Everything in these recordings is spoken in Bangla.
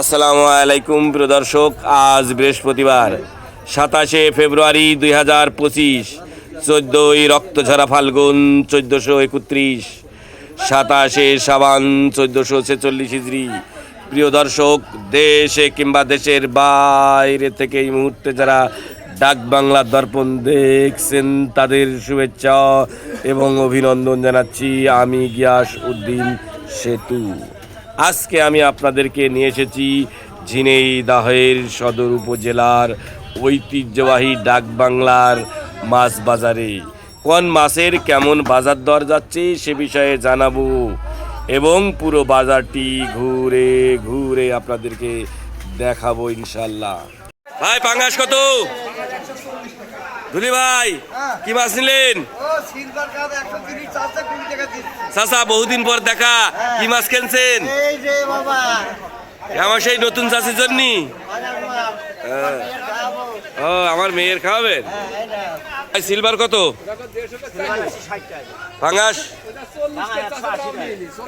আসসালামু আলাইকুম, প্রিয় দর্শক, আজ বৃহস্পতিবার সাতাশে ফেব্রুয়ারি দুই হাজার পঁচিশ, চোদ্দোই রক্তঝরা ফাল্গুন চোদ্দোশো একত্রিশ, সাতাশে সাবান চোদ্দোশো ছেচল্লিশ হিজড়ি। প্রিয় দর্শক, দেশে কিংবা দেশের বাইরে থেকে এই মুহূর্তে যারা ডাক বাংলা দর্পণ দেখছেন, তাদের শুভেচ্ছা এবং অভিনন্দন জানাচ্ছি। আমি গিয়াস উদ্দিন সেতু। আজকে আমি আপনাদেরকে নিয়ে এসেছি ঝিনেইদাহের সদর উপজেলার ঐতিহ্যবাহী ডাক বাংলার মাছ বাজারে। কোন মাছের কেমন বাজার দর যাচ্ছে সে বিষয়ে জানাব এবং পুরো বাজারটি ঘুরে ঘুরে আপনাদেরকে দেখাবো ইনশাল্লাহ ভাই, পাঙ্গাস কত? ধুলি ভাই কি মাছ নিলেন? চাচা বহুদিন পর দেখা কি মাছ কিনছেন? আমার সেই নতুন চাষের জন্য। হ্যাঁ। ও আমার মেয়ের খাওয়াবেন? হ্যাঁ, সিলভার কত? ফাঙ্গাস?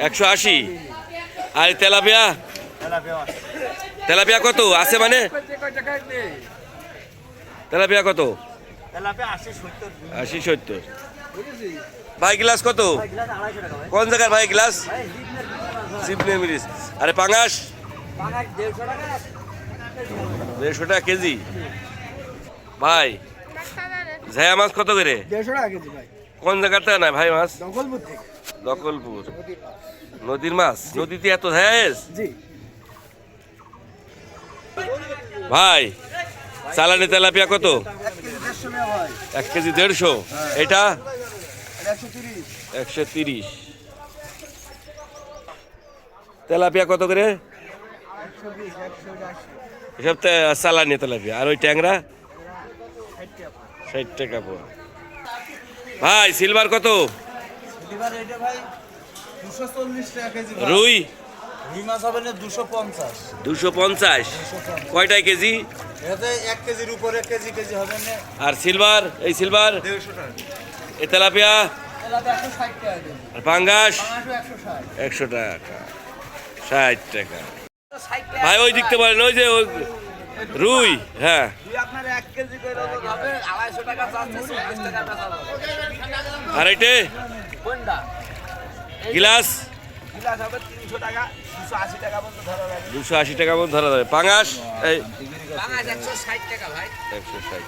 একশো আশি। আর তেলাপিয়া। তেলাপিয়া কত? আছে মানে? তেলাপিয়া কত? আশি, সত্তর। ভাই গ্লাস কত। কোন জায়গার ভাই গ্লাস। সিপনে মিরিস আরে পাঙাশ? দেড়শো টাকা। কেজি। ভাই ঝায়া মাছ কত করে? কোন জায়গাটা না ভাই মাছ? দখলপুর নদীর মাছ। নদীতে এত ঝায়াস? ভাই চালানি তেলাপিয়া কত? এক কেজি দেড়শো। এটা? একশো তিরিশ। তেলাপিয়া কত করে? এসব চালানি তেলাপিয়া। আর ওই ট্যাংরা? ষাট টাকা পোয়া ভাই সিলভার কত। রুই? দুশো পঞ্চাশ। কয়টায় কেজি? এটাতে এক কেজির উপরে কেজি কেজি হবে আর সিলভার এই সিলভার? এই তেলাপিয়া? আর পাঙ্গাস? একশো টাকা। ষাট টাকা। ভাই ওই দিকতে বলেন ওই যে ওই রুই হ্যাঁ। আর এইটে? গিলাস? গিলাস হবে তিনশো টাকা দুশো আশি টাকা পর্যন্ত ধরা যাবে পাঙ্গাস? এই একশো ষাট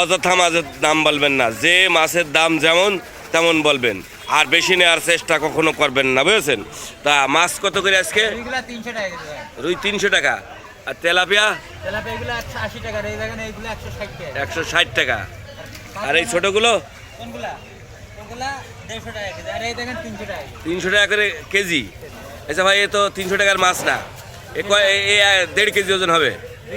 অযথা মাছের দাম বলবেন না। যে মাছের দাম যেমন তেমন বলবেন। আর বেশি নেওয়ার চেষ্টা কখনো করবেন না বুঝেছেন? তা মাছ কত করে আজকে? রুই তিনশো টাকা। আর তেলাপিয়া? একশো ষাট টাকা। আর এই ছোটোগুলো? তিনশো টাকা করে কেজি? আচ্ছা ভাই এ তো তিনশো টাকার মাছ না। দেড় কেজি ওজন হবে?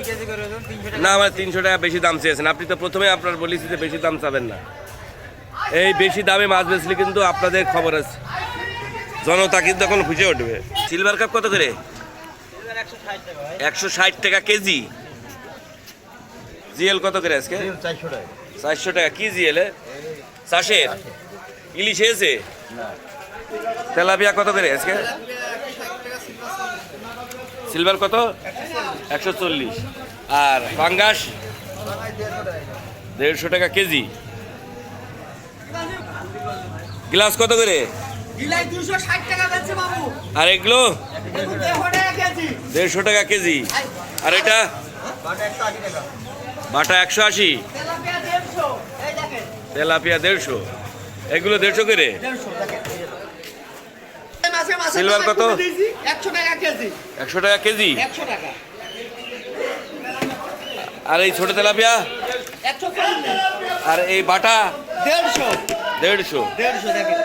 কেজি ওজন তিনশো না আমার তিনশো টাকা বেশি দাম চেয়েছেন। আপনি তো প্রথমে আপনার বলেছি যে বেশি দাম চাবেন না। এই বেশি দামে মাছ বেচলে কিন্তু আপনাদের খবর আছে। জনতা কিন্তু এখন খুঁজে উঠবে। সিলভার কাপ কত করে? একশো ষাট টাকা কেজি। জিএল কত করে আজকে? চারশো টাকা। কি জিএল চাষের? ইলিশ হয়েছে? তেলাপিয়া কত করে আজকে? সিলভার কত? একশো চল্লিশ। আর পাঙ্গাস দেড়শো টাকা কেজি। গ্লাস কত করে? আর এগুলো? দেড়শো টাকা কেজি। আর এটা? বাটা একশো আশি। তেলাপিয়া দেড়শো। এগুলো দেড়শো করে দেড়শো দেখেন মাসে মাসে সিলভার কত? একশো টাকা কেজি। একশো টাকা কেজি? একশো টাকা। আর এই ছোট তেলাপিয়া? আর এই বাটা? দেড়শো। দেড়শো। দেড়শো দেখেন।